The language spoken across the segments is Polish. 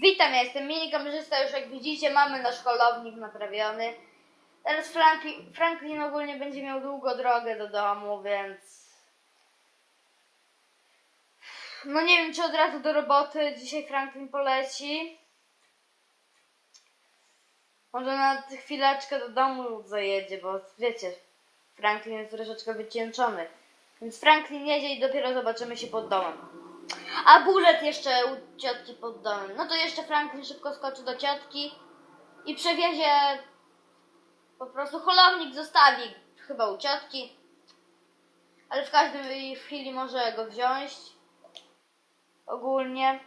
Witam, ja jestem mini kamerzysta, już jak widzicie mamy nasz holownik naprawiony. Teraz Franklin, Franklin ogólnie będzie miał długo drogę do domu, więc... No nie wiem, czy od razu do roboty dzisiaj Franklin poleci. Może na chwileczkę do domu zajedzie, bo wiecie, Franklin jest troszeczkę wycieńczony. Więc Franklin jedzie i dopiero zobaczymy się pod domem. A Bullet jeszcze u ciotki pod domem. No to jeszcze Franklin szybko skoczy do ciotki i przewiezie po prostu holownik zostawi chyba u ciotki. Ale w każdej chwili może go wziąć. Ogólnie.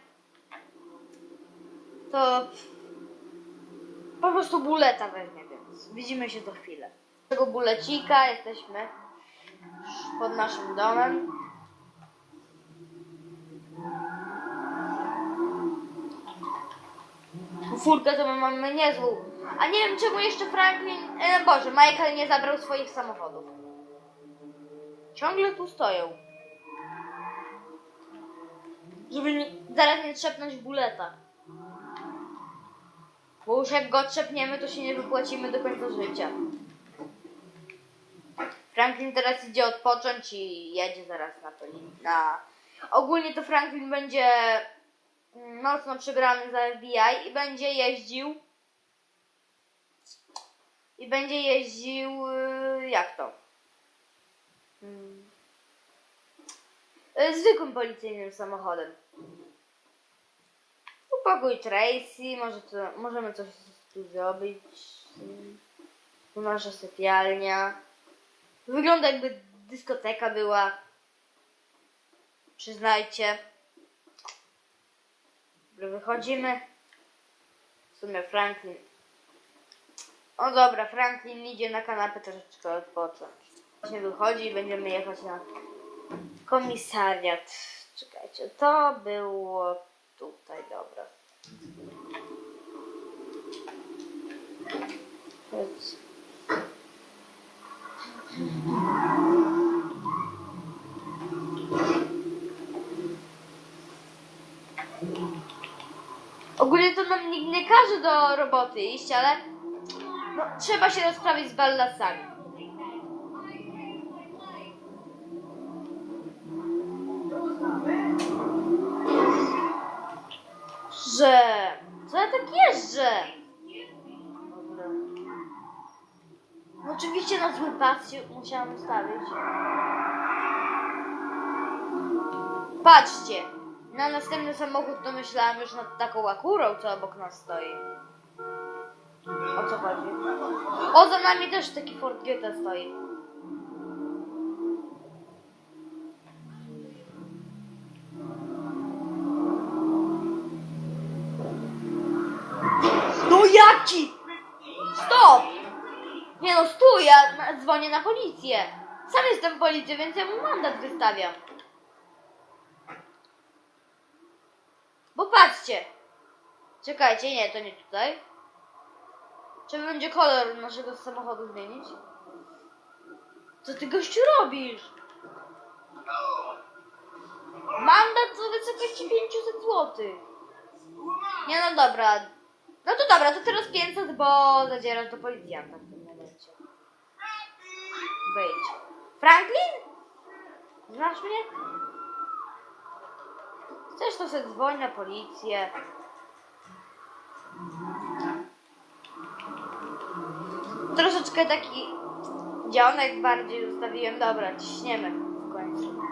To po prostu buleta weźmie, więc widzimy się za chwilę. Tego bulecika jesteśmy pod naszym domem. Furkę to my mamy niezłą. A nie wiem czemu jeszcze Franklin, e, Boże, Michael nie zabrał swoich samochodów. Ciągle tu stoją. Żeby nie, zaraz nie trzepnąć buleta. Bo już jak go trzepniemy, to się nie wypłacimy do końca życia. Franklin teraz idzie odpocząć i jedzie zaraz na poli- na Ogólnie to Franklin będzie mocno przebrany za FBI i będzie jeździł i będzie jeździł y, jak to? Mm. Y, Zwykłym policyjnym samochodem. Upokój Tracy, może to, możemy coś tu zrobić. Tu nasza sypialnia. Wygląda jakby dyskoteka była. Przyznajcie. Wychodzimy. W sumie Franklin. O dobra, Franklin idzie na kanapę troszeczkę odpocząć. Właśnie wychodzi i będziemy jechać na komisariat. Czekajcie, to było tutaj, dobra. Więc... Ogólnie to nam nikt nie każe do roboty iść, ale no, trzeba się rozprawić z ballasami. Że... Co ja tak jeżdżę? No oczywiście na zły pas musiałam ustawić. Patrzcie, na następny samochód to myślałam już nad taką akurą, co obok nas stoi. O co chodzi? O, za nami też taki Ford GT stoi. No jaki? Stop! Nie no, stój, ja dzwonię na policję. Sam jestem policją, więc ja mu mandat wystawiam. Bo patrzcie. Czekajcie, nie, to nie tutaj. Trzeba będzie kolor naszego samochodu zmienić. Co ty gościu robisz? Mandat o wysokości 500 zł. Nie no dobra. No to dobra, to teraz 500, bo zadzierasz do policjanta w tym momencie. Wejdź. Franklin? Znasz mnie? Chcesz to sobie dzwoń na policję. Troszeczkę taki dzionek bardziej zostawiłem. Dobra, ciśniemy w końcu.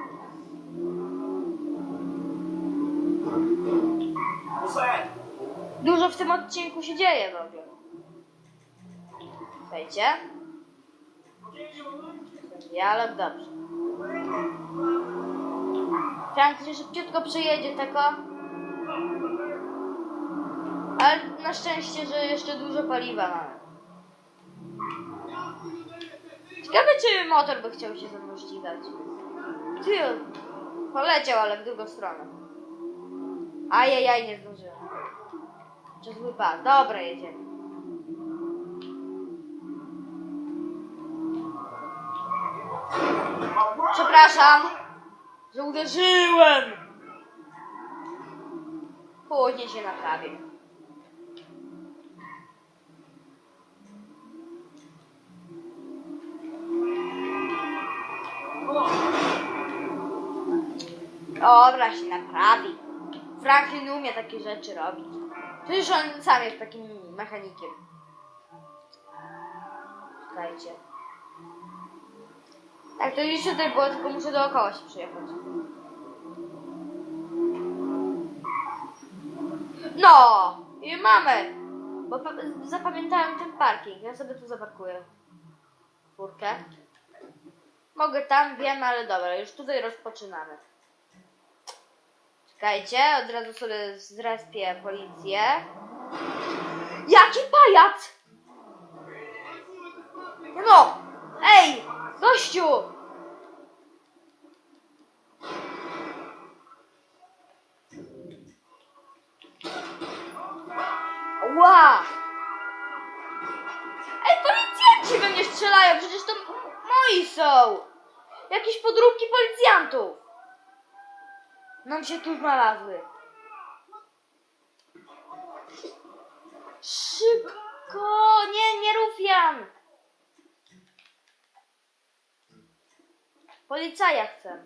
Dużo w tym odcinku się dzieje w ogóle. Słuchajcie. Dialog dobrze. Franklin szybciutko przejedzie tylko. Ale na szczęście, że jeszcze dużo paliwa mamy. Ciekawe, czy motor by chciał się ze mną ścigać. Ty, poleciał, ale w drugą stronę. Ajajaj, nie zdążyłem. Zły pas. Dobra, jedziemy. Przepraszam, że uderzyłem. Później się naprawię. Dobra, się naprawi. Franklin umie takie rzeczy robić. Przecież on sam jest takim mechanikiem. Słuchajcie. Tak, to już tutaj było, tylko muszę dookoła się przyjechać. No! I mamy! Bo pa- zapamiętałem ten parking. Ja sobie tu zaparkuję. Czwórkę. Mogę tam, wiem, ale dobra, już tutaj rozpoczynamy. Czekajcie, od razu sobie zrespię policję. Jaki pajac! Nam się tu znalazły. Szybko! Nie, nie rufian! Policaja chcę.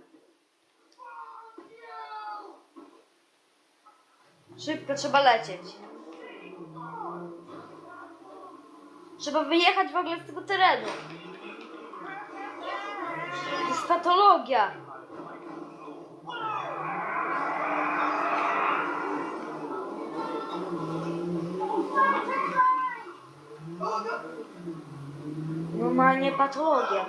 Szybko, trzeba lecieć. Trzeba wyjechać w ogóle z tego terenu. To jest patologia. Normalnie patologia.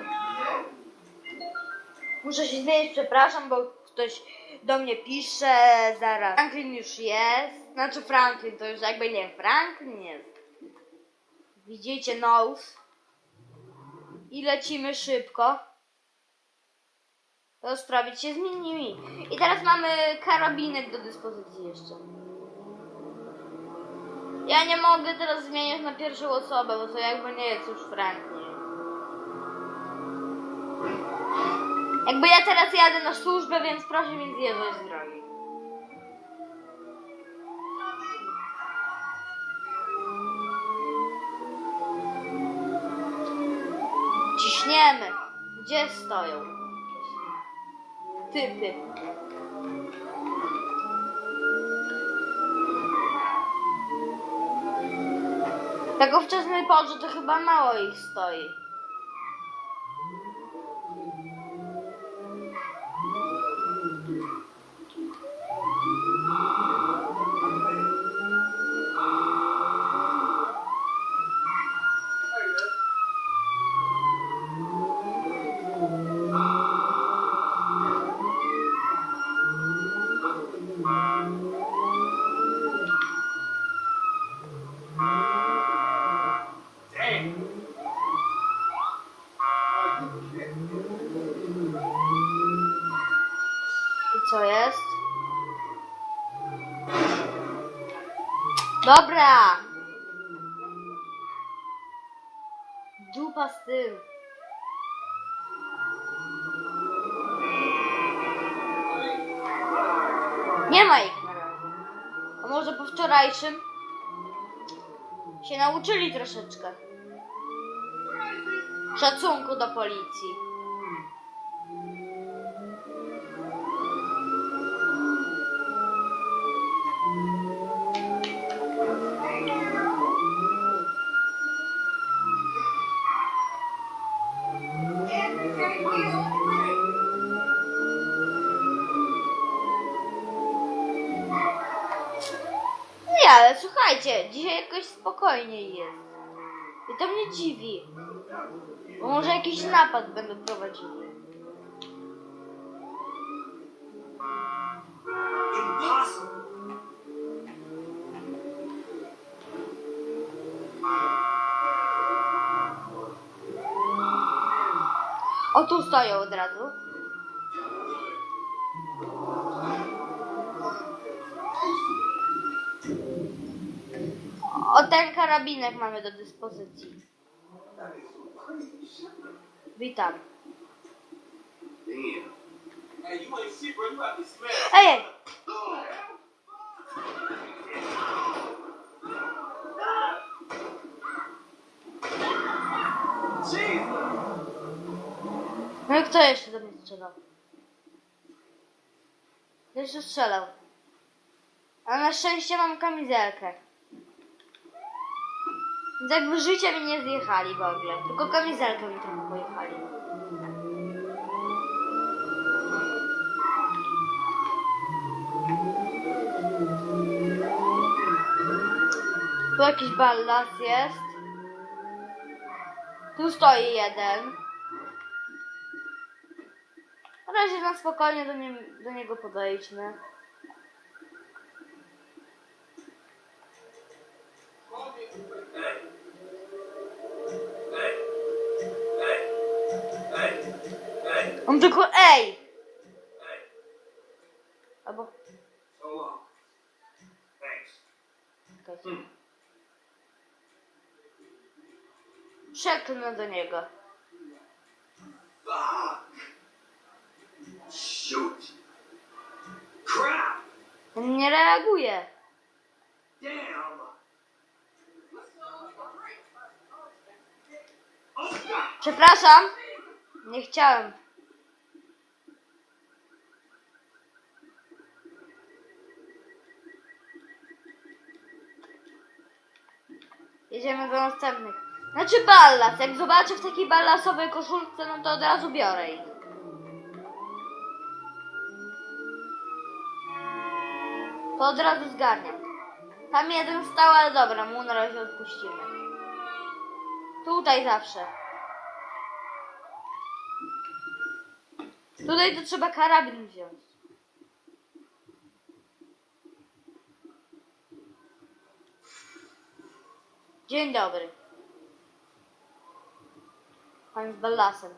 Muszę się zmienić, przepraszam, bo ktoś do mnie pisze zaraz. Franklin już jest. Znaczy Franklin, to już jakby nie Franklin jest. Widzicie nose? I lecimy szybko. Rozprawić się z nimi. I teraz mamy karabinek do dyspozycji jeszcze. Ja nie mogę teraz zmieniać na pierwszą osobę, bo to jakby nie jest już Franklin. Jakby ja teraz jadę na służbę, więc proszę mi zjeżdżać z drogi. Ciśniemy. Gdzie stoją? Typy. Tak o wczesnej porze to chyba mało ich stoi. Dobra! Dupa z tym. Nie ma ich na razie. A może po wczorajszym się nauczyli troszeczkę szacunku do policji. Nie, ale słuchajcie, dzisiaj jakoś spokojniej jest. I to mnie dziwi. Bo może jakiś napad będą. Impossible. O, tu stoją od razu. O, ten karabinek mamy do dyspozycji. Witam. Ej, No i kto jeszcze do mnie strzelał? Jeszcze strzelał. A na szczęście mam kamizelkę. Jakby życie mi nie zjechali w ogóle. Tylko kamizelkę mi trochę pojechali. Tu jakiś ballas jest. Tu stoi jeden. Na razie na spokojnie do, nie, do niego podejdźmy. On tylko ej! Albo... Przeklnę do niego. Shoot. Crap. On nie reaguje. Damn. Przepraszam. Nie chciałem. Jedziemy do następnych. Znaczy ballas. Jak zobaczę w takiej ballasowej koszulce, no to od razu biorę ich. To od razu zgarniam. Tam jeden stał, ale dobra, mu na razie odpuścimy. Tutaj zawsze. Tutaj to trzeba karabin wziąć. Dzień dobry. Pan z ballasem.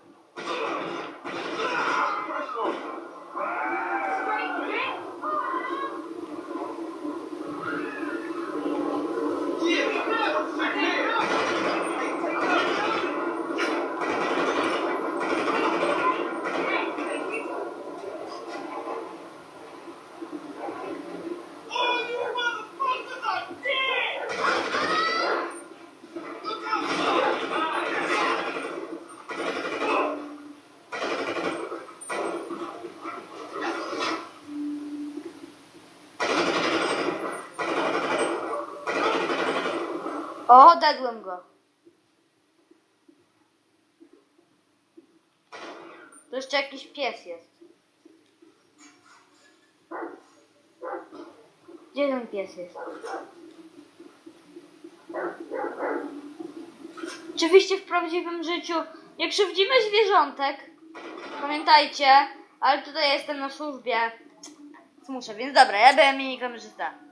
O, dadłem go. To jeszcze jakiś pies jest. Gdzie ten pies jest? Oczywiście w prawdziwym życiu nie krzywdzimy zwierzątek. Pamiętajcie, ale tutaj jestem na służbie. Muszę, więc dobra, ja byłem mini kamerzysta.